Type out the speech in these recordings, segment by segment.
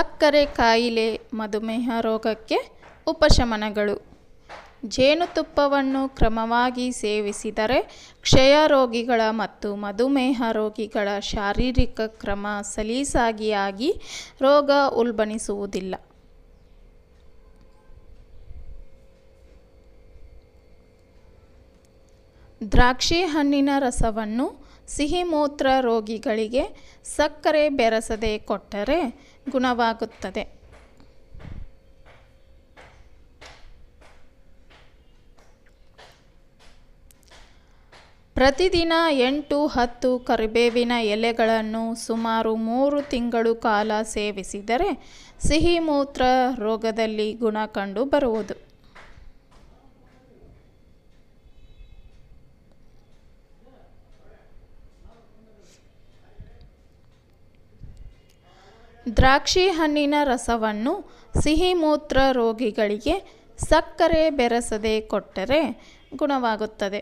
ಸಕ್ಕರೆ ಕಾಯಿಲೆ ಮಧುಮೇಹ ರೋಗಕ್ಕೆ ಉಪಶಮನಗಳು. ಜೇನುತುಪ್ಪವನ್ನು ಕ್ರಮವಾಗಿ ಸೇವಿಸಿದರೆ ಕ್ಷಯ ರೋಗಿಗಳ ಮತ್ತು ಮಧುಮೇಹ ರೋಗಿಗಳ ಶಾರೀರಿಕ ಕ್ರಮ ಸಲೀಸಾಗಿ ಆಗಿ ರೋಗ ಉಲ್ಬಣಿಸುವುದಿಲ್ಲ. ದ್ರಾಕ್ಷಿ ಹಣ್ಣಿನ ರಸವನ್ನು ಸಿಹಿಮೂತ್ರ ರೋಗಿಗಳಿಗೆ ಸಕ್ಕರೆ ಬೆರಸದೆ ಕೊಟ್ಟರೆ ಗುಣವಾಗುತ್ತದೆ. ಪ್ರತಿದಿನ ಎಂಟು ಹತ್ತು ಕರಿಬೇವಿನ ಎಲೆಗಳನ್ನು ಸುಮಾರು ಮೂರು ತಿಂಗಳು ಕಾಲ ಸೇವಿಸಿದರೆ ಸಿಹಿ ಮೂತ್ರ ರೋಗದಲ್ಲಿ ಗುಣ ಕಂಡು ಬರುವುದು. ದ್ರಾಕ್ಷಿ ಹಣ್ಣಿನ ರಸವನ್ನು ಸಿಹಿಮೂತ್ರ ರೋಗಿಗಳಿಗೆ ಸಕ್ಕರೆ ಬೆರೆಸದೆ ಕೊಟ್ಟರೆ ಗುಣವಾಗುತ್ತದೆ.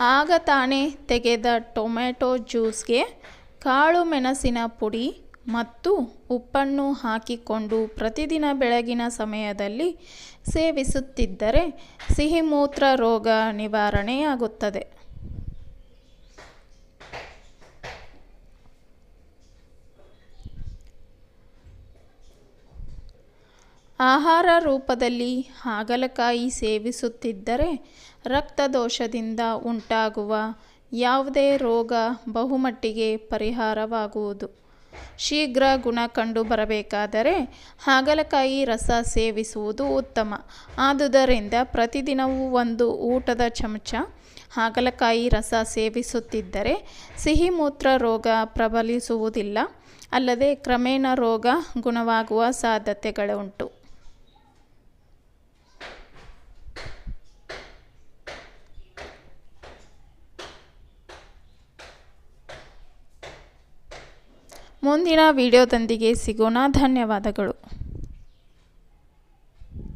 ಆಗ ತಾನೇ ತೆಗೆದ ಟೊಮೆಟೊ ಜ್ಯೂಸ್ಗೆ ಕಾಳು ಮೆಣಸಿನ ಪುಡಿ ಮತ್ತು ಉಪ್ಪನ್ನು ಹಾಕಿಕೊಂಡು ಪ್ರತಿದಿನ ಬೆಳಗಿನ ಸಮಯದಲ್ಲಿ ಸೇವಿಸುತ್ತಿದ್ದರೆ ಸಿಹಿಮೂತ್ರ ರೋಗ ನಿವಾರಣೆಯಾಗುತ್ತದೆ. ಆಹಾರ ರೂಪದಲ್ಲಿ ಹಾಗಲಕಾಯಿ ಸೇವಿಸುತ್ತಿದ್ದರೆ ರಕ್ತದೋಷದಿಂದ ಉಂಟಾಗುವ ಯಾವುದೇ ರೋಗ ಬಹುಮಟ್ಟಿಗೆ ಪರಿಹಾರವಾಗುವುದು. ಶೀಘ್ರ ಗುಣ ಕಂಡು ಬರಬೇಕಾದರೆ ಹಾಗಲಕಾಯಿ ರಸ ಸೇವಿಸುವುದು ಉತ್ತಮ. ಆದುದರಿಂದ ಪ್ರತಿದಿನವೂ ಒಂದು ಊಟದ ಚಮಚ ಹಾಗಲಕಾಯಿ ರಸ ಸೇವಿಸುತ್ತಿದ್ದರೆ ಸಿಹಿ ಮೂತ್ರ ರೋಗ ಪ್ರಬಲಿಸುವುದಿಲ್ಲ, ಅಲ್ಲದೆ ಕ್ರಮೇಣ ರೋಗ ಗುಣವಾಗುವ ಸಾಧ್ಯತೆಗಳುಂಟು. ಮುಂದಿನ ವಿಡಿಯೋದೊಂದಿಗೆ ಸಿಗೋಣ. ಧನ್ಯವಾದಗಳು.